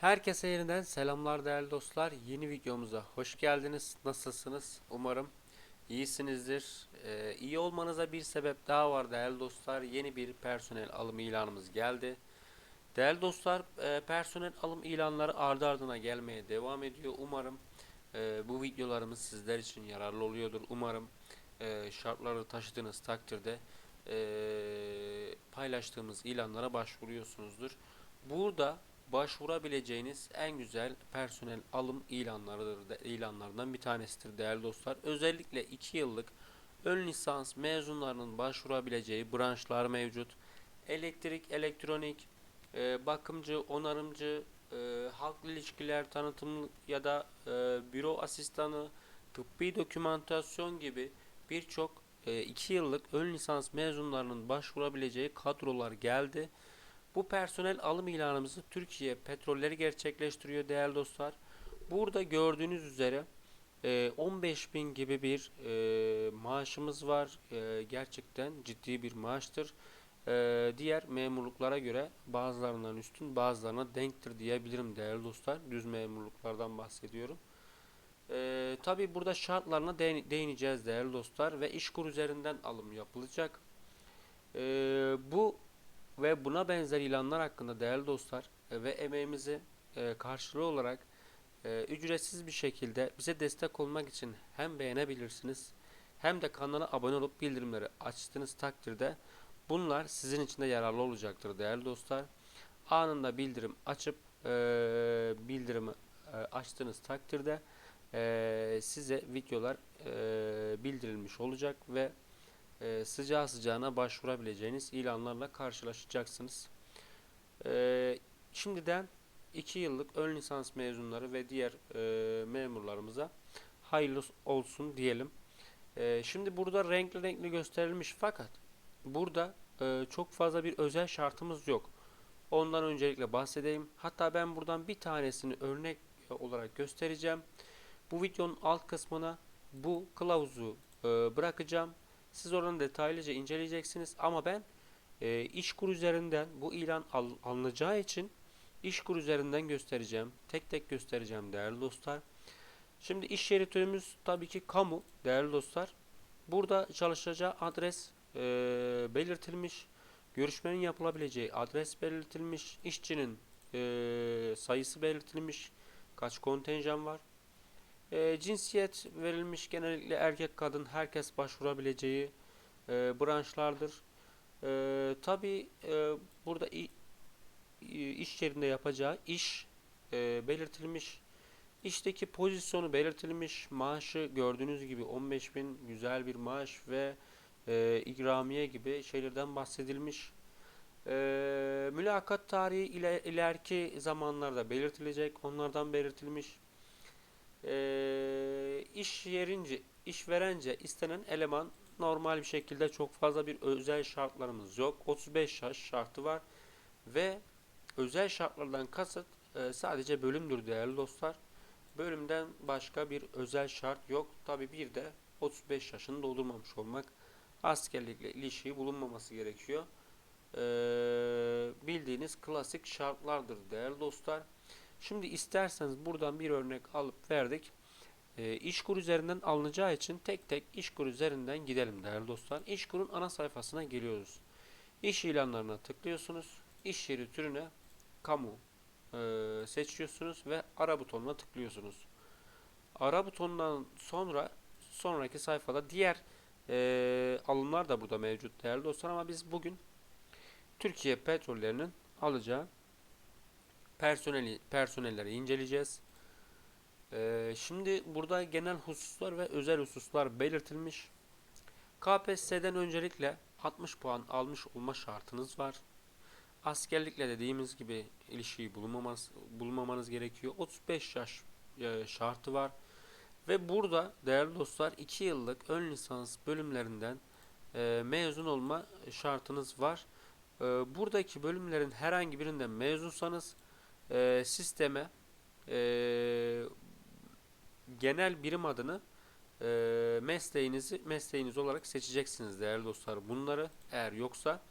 Herkese yeniden selamlar değerli dostlar. Yeni videomuza hoş geldiniz. Nasılsınız? Umarım iyisinizdir. Ee, iyi olmanıza bir sebep daha var değerli dostlar. Yeni bir personel alım ilanımız geldi. Değerli dostlar, e, personel alım ilanları ardı ardına gelmeye devam ediyor. Umarım e, bu videolarımız sizler için yararlı oluyordur. Umarım e, şartları taşıdığınız takdirde e, paylaştığımız ilanlara başvuruyorsunuzdur. Burada başvurabileceğiniz en güzel personel alım ilanlarıdır, ilanlarından bir tanesidir değerli dostlar. Özellikle 2 yıllık ön lisans mezunlarının başvurabileceği branşlar mevcut. Elektrik, elektronik, e, bakımcı, onarımcı, e, halkla ilişkiler, tanıtım ya da e, büro asistanı, tıbbi dokümantasyon gibi birçok 2 yıllık ön lisans mezunlarının başvurabileceği kadrolar geldi. Bu personel alım ilanımızı Türkiye Petrolleri gerçekleştiriyor değerli dostlar. Burada gördüğünüz üzere e, 15 bin gibi bir e, maaşımız var. E, gerçekten ciddi bir maaştır. E, diğer memurluklara göre bazılarından üstün bazılarına denktir diyebilirim değerli dostlar. Düz memurluklardan bahsediyorum. E, Tabi burada şartlarına değin- değineceğiz değerli dostlar ve işkur üzerinden alım yapılacak. E, bu ve buna benzer ilanlar hakkında değerli dostlar e, ve emeğimizi e, karşılığı olarak e, ücretsiz bir şekilde bize destek olmak için hem beğenebilirsiniz hem de kanala abone olup bildirimleri açtığınız takdirde bunlar sizin için de yararlı olacaktır değerli dostlar. Anında bildirim açıp e, bildirimi açtığınız takdirde size videolar bildirilmiş olacak ve e, sıcağı sıcağına başvurabileceğiniz ilanlarla karşılaşacaksınız. E, şimdiden 2 yıllık ön lisans mezunları ve diğer e, memurlarımıza hayırlı olsun diyelim. E, şimdi burada renkli renkli gösterilmiş fakat burada e, çok fazla bir özel şartımız yok. Ondan öncelikle bahsedeyim. Hatta ben buradan bir tanesini örnek olarak göstereceğim. Bu videonun alt kısmına bu kılavuzu e, bırakacağım. Siz oranı detaylıca inceleyeceksiniz ama ben e, İşkur üzerinden bu ilan al, alınacağı için İşkur üzerinden göstereceğim. Tek tek göstereceğim değerli dostlar. Şimdi iş yeri türümüz tabii ki kamu değerli dostlar. Burada çalışacağı adres e, belirtilmiş. Görüşmenin yapılabileceği adres belirtilmiş. İşçinin e, sayısı belirtilmiş. Kaç kontenjan var. E, cinsiyet verilmiş genellikle erkek kadın herkes başvurabileceği e, branşlardır. E, Tabi burada i- i- iş yerinde yapacağı iş e, belirtilmiş. İşteki pozisyonu belirtilmiş. Maaşı gördüğünüz gibi 15 bin güzel bir maaş ve e, ikramiye gibi şeylerden bahsedilmiş. E, mülakat tarihi ile ileriki zamanlarda belirtilecek. Onlardan belirtilmiş. Ee, iş yerince, işverence istenen eleman normal bir şekilde çok fazla bir özel şartlarımız yok. 35 yaş şartı var ve özel şartlardan kasıt e, sadece bölümdür değerli dostlar. Bölümden başka bir özel şart yok. Tabi bir de 35 yaşını doldurmamış olmak askerlikle ilişiği bulunmaması gerekiyor. Ee, bildiğiniz klasik şartlardır değerli dostlar. Şimdi isterseniz buradan bir örnek alıp verdik. E, İşkur üzerinden alınacağı için tek tek İşkur üzerinden gidelim değerli dostlar. İşkur'un ana sayfasına geliyoruz. İş ilanlarına tıklıyorsunuz. İş yeri türüne kamu e, seçiyorsunuz ve ara butonuna tıklıyorsunuz. Ara butonundan sonra sonraki sayfada diğer e, alımlar da burada mevcut değerli dostlar ama biz bugün Türkiye Petrollerinin alacağı personeli personelleri inceleyeceğiz. Ee, şimdi burada genel hususlar ve özel hususlar belirtilmiş. KPSS'den öncelikle 60 puan almış olma şartınız var. Askerlikle dediğimiz gibi ilişkiyi bulunmamanız, bulunmamanız gerekiyor. 35 yaş e, şartı var. Ve burada değerli dostlar 2 yıllık ön lisans bölümlerinden e, mezun olma şartınız var. E, buradaki bölümlerin herhangi birinden mezunsanız e, sisteme e, genel birim adını e, mesleğinizi mesleğiniz olarak seçeceksiniz değerli dostlar. Bunları eğer yoksa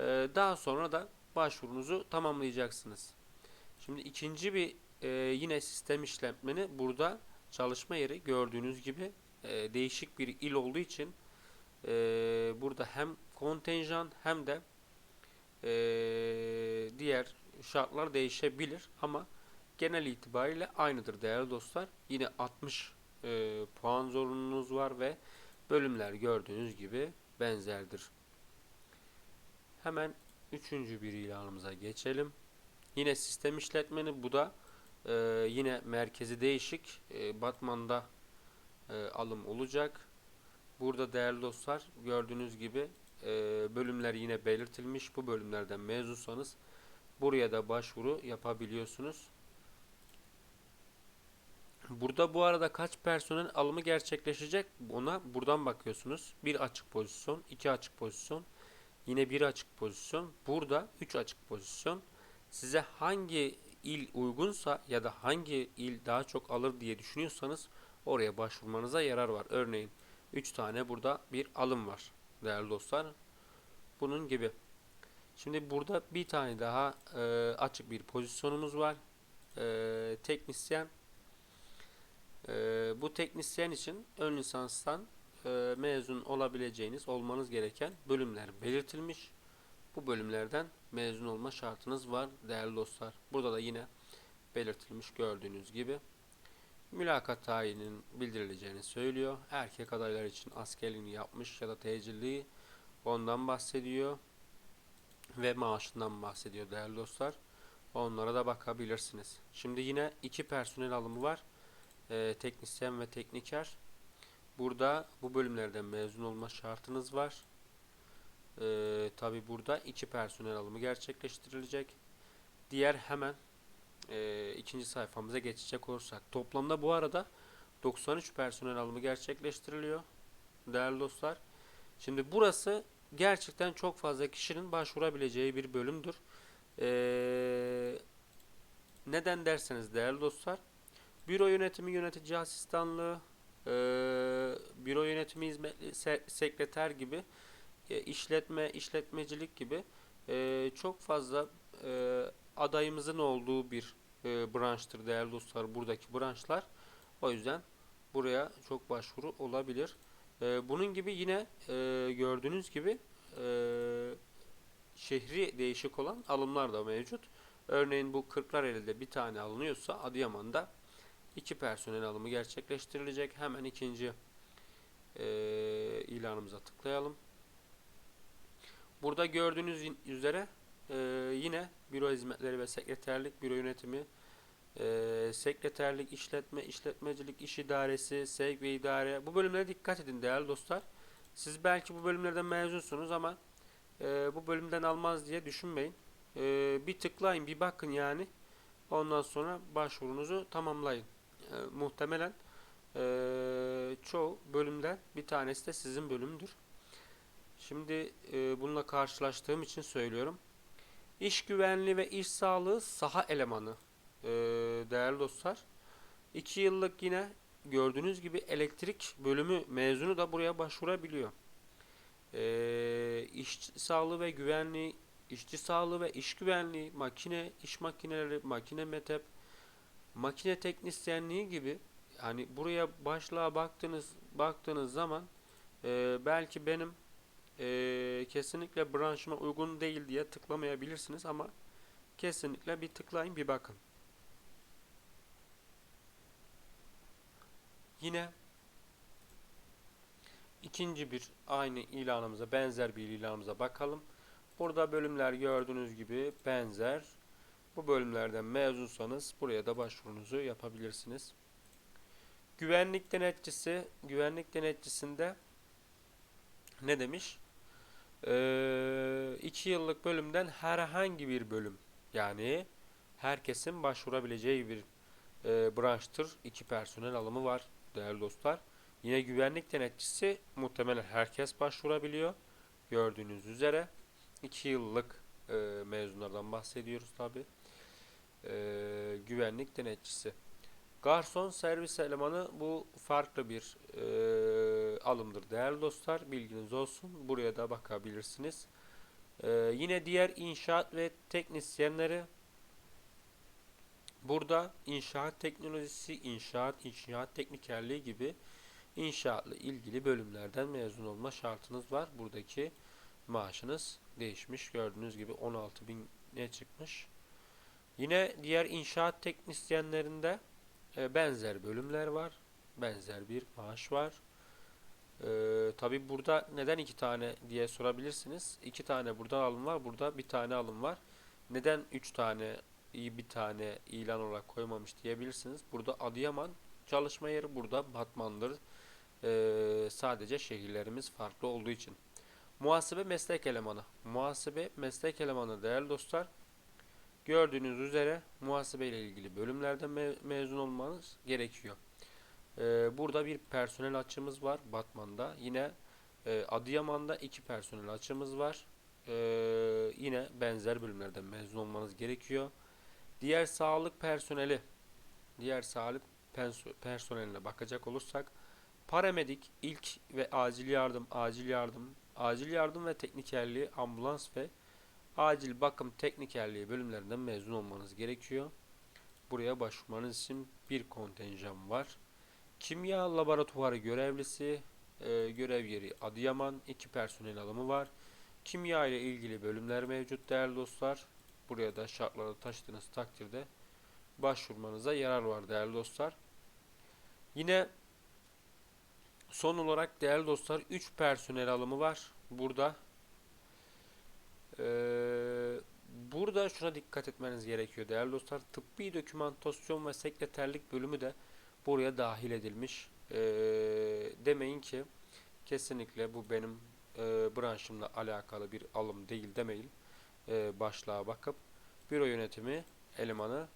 e, daha sonra da başvurunuzu tamamlayacaksınız. Şimdi ikinci bir e, yine sistem işletmeni burada çalışma yeri gördüğünüz gibi e, değişik bir il olduğu için e, burada hem kontenjan hem de e, diğer şartlar değişebilir ama genel itibariyle aynıdır değerli dostlar. Yine 60 e, puan zorunluluğunuz var ve bölümler gördüğünüz gibi benzerdir. Hemen üçüncü bir ilanımıza geçelim. Yine sistem işletmeni bu da e, yine merkezi değişik e, Batman'da e, alım olacak. Burada değerli dostlar gördüğünüz gibi e, bölümler yine belirtilmiş. Bu bölümlerden mezunsanız buraya da başvuru yapabiliyorsunuz. Burada bu arada kaç personel alımı gerçekleşecek ona buradan bakıyorsunuz. Bir açık pozisyon, iki açık pozisyon, yine bir açık pozisyon. Burada üç açık pozisyon. Size hangi il uygunsa ya da hangi il daha çok alır diye düşünüyorsanız oraya başvurmanıza yarar var. Örneğin 3 tane burada bir alım var değerli dostlar. Bunun gibi. Şimdi burada bir tane daha e, açık bir pozisyonumuz var. E, teknisyen. E, bu teknisyen için ön lisanstan e, mezun olabileceğiniz, olmanız gereken bölümler belirtilmiş. Bu bölümlerden mezun olma şartınız var değerli dostlar. Burada da yine belirtilmiş gördüğünüz gibi. Mülakat tayinin bildirileceğini söylüyor. Erkek adaylar için askerliğini yapmış ya da tecilliği ondan bahsediyor. Ve maaşından bahsediyor değerli dostlar. Onlara da bakabilirsiniz. Şimdi yine iki personel alımı var. Ee, teknisyen ve tekniker. Burada bu bölümlerden mezun olma şartınız var. Ee, Tabi burada iki personel alımı gerçekleştirilecek. Diğer hemen e, ikinci sayfamıza geçecek olursak. Toplamda bu arada 93 personel alımı gerçekleştiriliyor. Değerli dostlar. Şimdi burası gerçekten çok fazla kişinin başvurabileceği bir bölümdür. Ee, neden derseniz değerli dostlar. Büro yönetimi yönetici asistanlığı, e, büro yönetimi hizmetli se sekreter gibi e, işletme, işletmecilik gibi e, çok fazla e, adayımızın olduğu bir e, branştır değerli dostlar buradaki branşlar. O yüzden buraya çok başvuru olabilir. E, bunun gibi yine e, gördüğünüz gibi e, şehri değişik olan alımlar da mevcut. Örneğin bu Kırklareli'de bir tane alınıyorsa Adıyaman'da iki personel alımı gerçekleştirilecek. Hemen ikinci e, ilanımıza tıklayalım. Burada gördüğünüz üzere e, yine büro hizmetleri ve sekreterlik, büro yönetimi, e, sekreterlik, işletme, işletmecilik, iş idaresi, sevk ve idare. Bu bölümlere dikkat edin değerli dostlar. Siz belki bu bölümlerden mezunsunuz ama e, bu bölümden almaz diye düşünmeyin. E, bir tıklayın, bir bakın yani. Ondan sonra başvurunuzu tamamlayın. E, muhtemelen e, çoğu bölümden bir tanesi de sizin bölümdür. Şimdi e, bununla karşılaştığım için söylüyorum. İş güvenliği ve iş sağlığı saha elemanı e, değerli dostlar. 2 yıllık yine gördüğünüz gibi elektrik bölümü mezunu da buraya başvurabiliyor. E, iş sağlığı ve güvenliği, işçi sağlığı ve iş güvenliği, makine, iş makineleri, makine metep, makine teknisyenliği gibi hani buraya başlığa baktığınız baktığınız zaman e, belki benim e, kesinlikle branşıma uygun değil diye tıklamayabilirsiniz ama kesinlikle bir tıklayın bir bakın. Yine ikinci bir aynı ilanımıza benzer bir ilanımıza bakalım. Burada bölümler gördüğünüz gibi benzer. Bu bölümlerden mezunsanız buraya da başvurunuzu yapabilirsiniz. Güvenlik denetçisi, güvenlik denetçisinde ne demiş? 2 ee, yıllık bölümden herhangi bir bölüm yani herkesin başvurabileceği bir e, branştır. İki personel alımı var değerli dostlar. Yine güvenlik denetçisi muhtemelen herkes başvurabiliyor. Gördüğünüz üzere 2 yıllık e, mezunlardan bahsediyoruz tabi. E, güvenlik denetçisi. Garson servis elemanı bu farklı bir e, alımdır değerli dostlar. Bilginiz olsun. Buraya da bakabilirsiniz. E, yine diğer inşaat ve teknisyenleri Burada inşaat teknolojisi, inşaat, inşaat teknikerliği gibi inşaatla ilgili bölümlerden mezun olma şartınız var. Buradaki maaşınız değişmiş. Gördüğünüz gibi 16.000'e çıkmış. Yine diğer inşaat teknisyenlerinde e, benzer bölümler var. Benzer bir maaş var. Ee, tabii burada neden iki tane diye sorabilirsiniz. İki tane burada alım var. Burada bir tane alım var. Neden üç tane iyi bir tane ilan olarak koymamış diyebilirsiniz. Burada Adıyaman çalışma yeri burada Batman'dır. Ee, sadece şehirlerimiz farklı olduğu için. Muhasebe meslek elemanı. Muhasebe meslek elemanı değerli dostlar. Gördüğünüz üzere muhasebe ile ilgili bölümlerden me- mezun olmanız gerekiyor. Ee, burada bir personel açığımız var Batman'da. Yine e, Adıyaman'da iki personel açığımız var. Ee, yine benzer bölümlerden mezun olmanız gerekiyor. Diğer sağlık personeli, diğer sağlık personeline bakacak olursak paramedik, ilk ve acil yardım, acil yardım, acil yardım ve teknikerliği, ambulans ve acil bakım teknikerliği bölümlerinden mezun olmanız gerekiyor. Buraya başvurmanız için bir kontenjan var. Kimya laboratuvarı görevlisi, e, görev yeri Adıyaman, iki personel alımı var. Kimya ile ilgili bölümler mevcut değerli dostlar. Buraya da şartları taşıdığınız takdirde başvurmanıza yarar var değerli dostlar. Yine son olarak değerli dostlar 3 personel alımı var. Burada ee, burada şuna dikkat etmeniz gerekiyor değerli dostlar. Tıbbi dokümantasyon ve sekreterlik bölümü de buraya dahil edilmiş. Ee, demeyin ki kesinlikle bu benim e, branşımla alakalı bir alım değil demeyin. E, başlığa bakıp büro yönetimi elemanı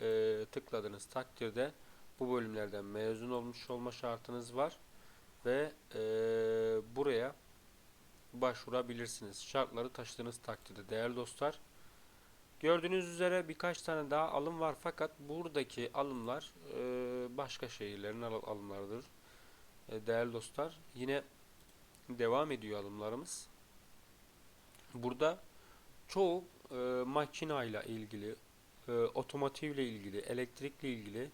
e, tıkladığınız takdirde bu bölümlerden mezun olmuş olma şartınız var ve e, buraya başvurabilirsiniz. Şartları taşıdığınız takdirde değerli dostlar. Gördüğünüz üzere birkaç tane daha alım var fakat buradaki alımlar başka şehirlerin al- alımlarıdır. Değerli dostlar yine devam ediyor alımlarımız. Burada çoğu e, makinayla ilgili, e, otomotivle ilgili, elektrikle ilgili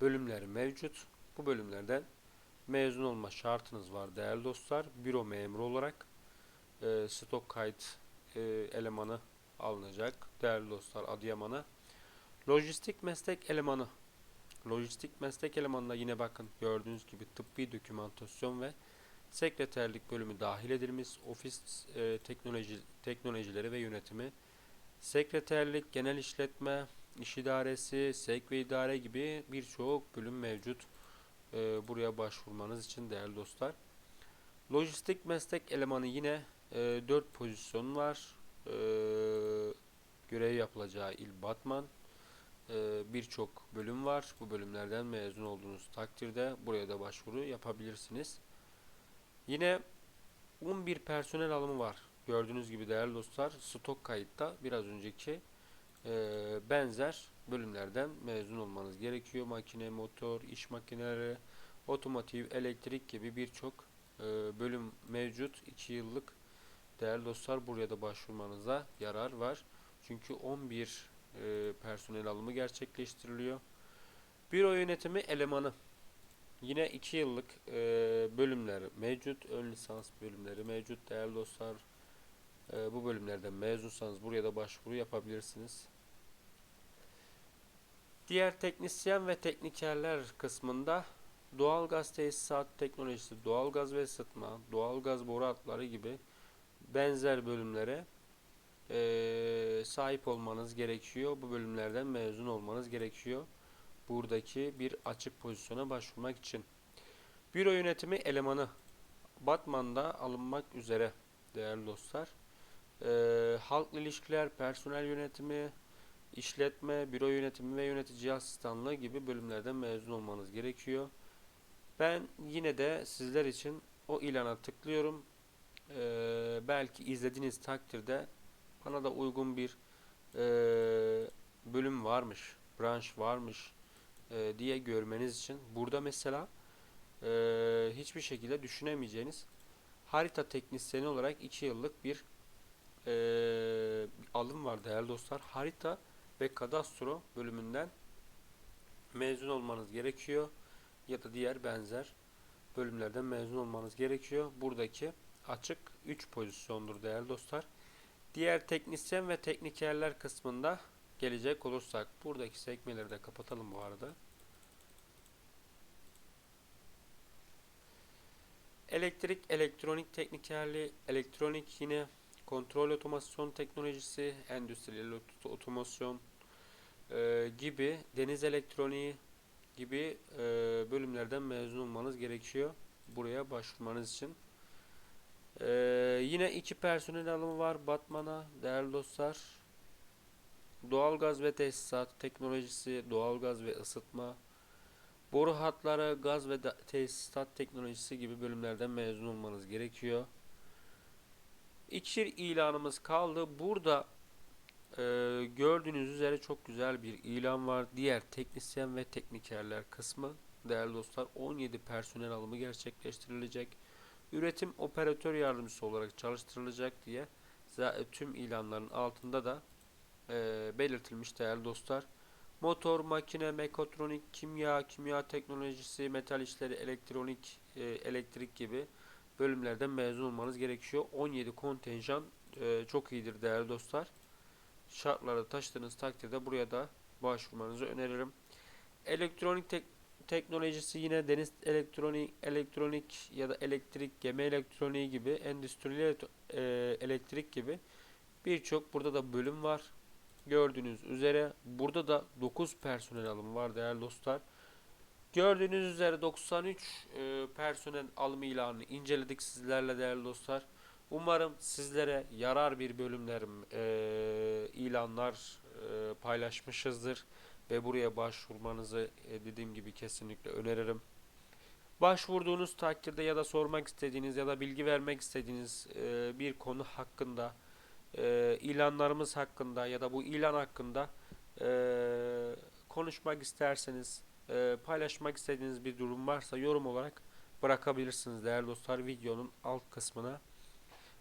bölümler mevcut. Bu bölümlerden mezun olma şartınız var değerli dostlar. Büro memuru olarak e, stok kayıt e, elemanı alınacak değerli dostlar Adıyaman'a. Lojistik meslek elemanı. Lojistik meslek elemanına yine bakın gördüğünüz gibi tıbbi dokümantasyon ve sekreterlik bölümü dahil edilmiş. Ofis e, teknoloji teknolojileri ve yönetimi, sekreterlik, genel işletme, iş idaresi, sevk ve idare gibi birçok bölüm mevcut. E, buraya başvurmanız için değerli dostlar. Lojistik meslek elemanı yine e, 4 pozisyon var. E, görev yapılacağı il Batman. E, Birçok bölüm var. Bu bölümlerden mezun olduğunuz takdirde buraya da başvuru yapabilirsiniz. Yine 11 personel alımı var. Gördüğünüz gibi değerli dostlar stok kayıtta biraz önceki e, benzer bölümlerden mezun olmanız gerekiyor. Makine, motor, iş makineleri, otomotiv, elektrik gibi birçok e, bölüm mevcut. 2 yıllık değerli dostlar buraya da başvurmanıza yarar var. Çünkü 11 e, personel alımı gerçekleştiriliyor. Büro yönetimi elemanı. Yine 2 yıllık e, bölümler mevcut. Ön lisans bölümleri mevcut değerli dostlar. E, bu bölümlerden mezunsanız buraya da başvuru yapabilirsiniz. Diğer teknisyen ve teknikerler kısmında doğalgaz tesisat teknolojisi, doğalgaz ve ısıtma, doğalgaz boru hatları gibi benzer bölümlere e, sahip olmanız gerekiyor. Bu bölümlerden mezun olmanız gerekiyor. Buradaki bir açık pozisyona başvurmak için. Büro yönetimi elemanı Batman'da alınmak üzere değerli dostlar. E, halkla ilişkiler, personel yönetimi, işletme, büro yönetimi ve yönetici asistanlığı gibi bölümlerden mezun olmanız gerekiyor. Ben yine de sizler için o ilana tıklıyorum. Ee, belki izlediğiniz takdirde bana da uygun bir e, bölüm varmış, branş varmış e, diye görmeniz için. Burada mesela e, hiçbir şekilde düşünemeyeceğiniz harita teknisyeni olarak 2 yıllık bir e, alım var değerli dostlar. Harita ve kadastro bölümünden mezun olmanız gerekiyor ya da diğer benzer bölümlerden mezun olmanız gerekiyor. Buradaki açık 3 pozisyondur değerli dostlar. Diğer teknisyen ve teknikerler kısmında gelecek olursak buradaki sekmeleri de kapatalım bu arada. Elektrik, elektronik teknikerliği, elektronik yine kontrol otomasyon teknolojisi, endüstriyel ot- otomasyon e, gibi, deniz elektroniği gibi e, bölümlerden mezun olmanız gerekiyor buraya başvurmanız için. E, yine iki personel alımı var Batman'a değerli dostlar. Doğalgaz ve tesisat teknolojisi, doğalgaz ve ısıtma, boru hatları, gaz ve tesisat teknolojisi gibi bölümlerden mezun olmanız gerekiyor. İki ilanımız kaldı. Burada e, gördüğünüz üzere çok güzel bir ilan var. Diğer teknisyen ve teknikerler kısmı değerli dostlar 17 personel alımı gerçekleştirilecek. Üretim operatör yardımcısı olarak çalıştırılacak diye tüm ilanların altında da e, belirtilmiş değerli dostlar. Motor, makine, mekatronik, kimya, kimya teknolojisi, metal işleri, elektronik, e, elektrik gibi bölümlerden mezun olmanız gerekiyor. 17 kontenjan e, çok iyidir değerli dostlar. Şartları taşıdığınız takdirde buraya da başvurmanızı öneririm. Elektronik tek- teknolojisi yine deniz elektronik, elektronik ya da elektrik, gemi elektroniği gibi, endüstriyel e, elektrik gibi birçok burada da bölüm var. Gördüğünüz üzere burada da 9 personel alımı var değerli dostlar. Gördüğünüz üzere 93 e, personel alımı ilanını inceledik sizlerle değerli dostlar. Umarım sizlere yarar bir bölümlerim e, ilanlar e, paylaşmışızdır ve buraya başvurmanızı e, dediğim gibi kesinlikle öneririm. Başvurduğunuz takdirde ya da sormak istediğiniz ya da bilgi vermek istediğiniz e, bir konu hakkında e, ilanlarımız hakkında ya da bu ilan hakkında e, konuşmak isterseniz e, paylaşmak istediğiniz bir durum varsa yorum olarak bırakabilirsiniz değerli dostlar videonun alt kısmına.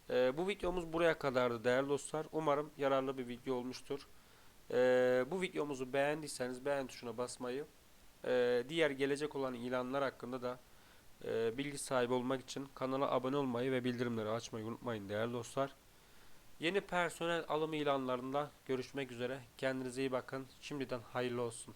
E, bu videomuz buraya kadardı değerli dostlar. Umarım yararlı bir video olmuştur. E, bu videomuzu beğendiyseniz beğen tuşuna basmayı, e, diğer gelecek olan ilanlar hakkında da e, bilgi sahibi olmak için kanala abone olmayı ve bildirimleri açmayı unutmayın değerli dostlar. Yeni personel alımı ilanlarında görüşmek üzere. Kendinize iyi bakın. Şimdiden hayırlı olsun.